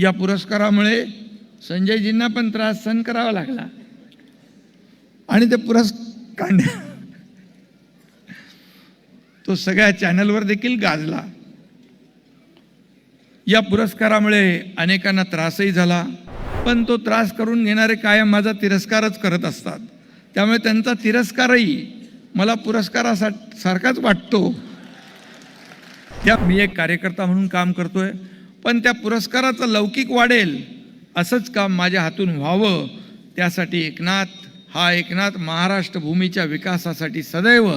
या पुरस्कारामुळे संजयजींना पण त्रास सहन करावा लागला. आणि ते पुरस्कार तो सगळ्या चॅनलवर देखील गाजला. या पुरस्कारामुळे अनेकांना त्रासही झाला. पण तो त्रास करून घेणारे कायम माझा तिरस्कारच करत असतात. त्यामुळे त्यांचा तिरस्कारही मला पुरस्कारासा सारखाच वाटतो. त्या मी एक कार्यकर्ता म्हणून काम करतोय. पण त्या पुरस्काराचं लौकिक वाढेल असंच काम माझ्या हातून व्हावं. त्यासाठी एकनाथ हा एकनाथ महाराष्ट्र भूमीच्या विकासासाठी सदैव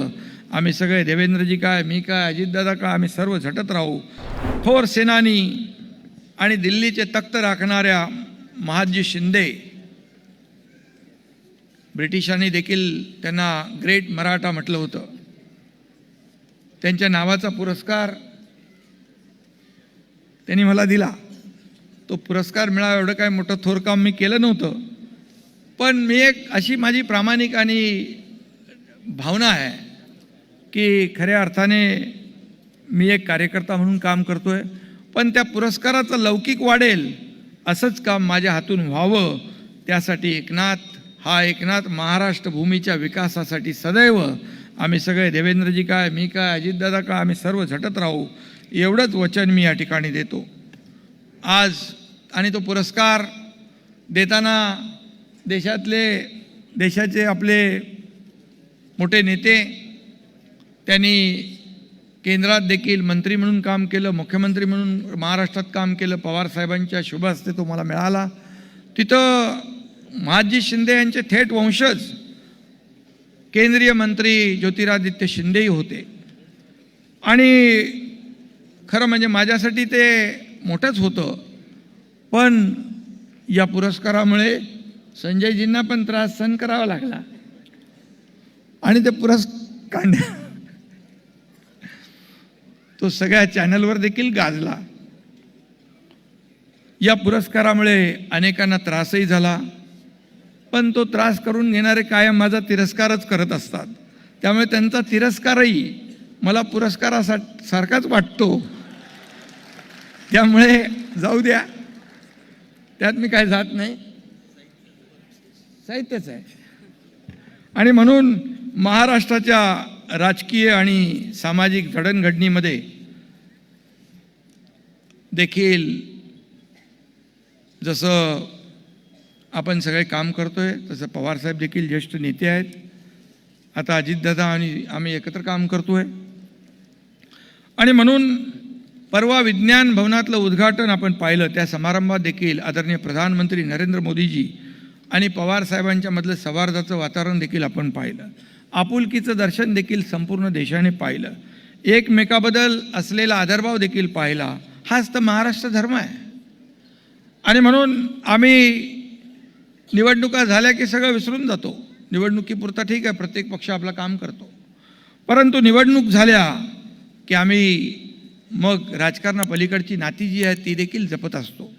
आम्ही सगळे देवेंद्रजी काय मी काय अजितदादा काय आम्ही सर्व झटत राहू. थोर सेनानी आणि दिल्लीचे तख्त राखणाऱ्या महाजी शिंदे ब्रिटिशांनी देखील त्यांना ग्रेट मराठा म्हटलं होतं. त्यांच्या नावाचा पुरस्कार त्यांनी मला दिला. तो पुरस्कार मिळावा एवढं काय मोठं थोर काम मी केलं नव्हतं. पण मी एक अशी माझी प्रामाणिक आणि भावना आहे की खऱ्या अर्थाने मी एक कार्यकर्ता म्हणून काम करतो आहे पण त्या पुरस्काराचं लौकिक वाढेल असंच काम माझ्या हातून व्हावं. त्यासाठी एकनाथ हा एकनाथ महाराष्ट्र भूमीच्या विकासासाठी सदैव आम्ही सगळे देवेंद्रजी काय मी काय अजितदादा काय आम्ही सर्व झटत राहू. एवढंच वचन मी या ठिकाणी देतो. आज आणि तो पुरस्कार देताना देशातले देशाचे आपले मोठे नेते त्यांनी केंद्रात देखील मंत्री म्हणून काम केलं मुख्यमंत्री म्हणून महाराष्ट्रात काम केलं पवार साहेबांच्या शुभ हस्ते तो मला मिळाला. तिथं महाजी शिंदे यांचे थेट वंशज केंद्रीय मंत्री ज्योतिरादित्य शिंदेही होते. आणि खरं म्हणजे माझ्यासाठी ते मोठंच होतं. पण या पुरस्कारामुळे संजयजींना पण त्रास सहन करावा लागला. आणि ते पुरस्कार तो सगळ्या चॅनलवर देखील गाजला. या पुरस्कारामुळे अनेकांना त्रासही झाला. पण तो त्रास करून घेणारे कायम माझा तिरस्कारच करत असतात. त्यामुळे त्यांचा तिरस्कारही मला पुरस्कारासा सारखाच वाटतो. त्यामुळे जाऊ द्या. त्यात मी काय जात नाही. साहित्यच आहे. आणि म्हणून महाराष्ट्राच्या राजकीय आणि सामाजिक जडणघडणीमध्ये देखील जसं आपण सगळे काम करतोय तसं पवारसाहेब देखील ज्येष्ठ नेते आहेत. आता अजितदादा आणि आम्ही एकत्र काम करतोय. आणि म्हणून परवा विज्ञान भवनातलं उद्घाटन आपण पाहिलं. त्या समारंभात देखील आदरणीय प्रधानमंत्री नरेंद्र मोदीजी आणि पवार साहेबांच्या मधलं सौहार्दाचं वातावरण देखील आपण पाहिलं. आपुलकीचं दर्शन देखील संपूर्ण देशाने पाहिलं. एकमेकाबद्दल असलेला आदरभाव देखील पाहिला. हाच तर महाराष्ट्र धर्म आहे. आणि म्हणून आम्ही निवडणुका झाल्या की सगळं विसरून जातो. निवडणुकीपुरता ठीक आहे प्रत्येक पक्ष आपलं काम करतो. परंतु निवडणूक झाल्या की आम्ही मग राजकारणापलीकडची नाती जी आहे ती देखील जपत असतो.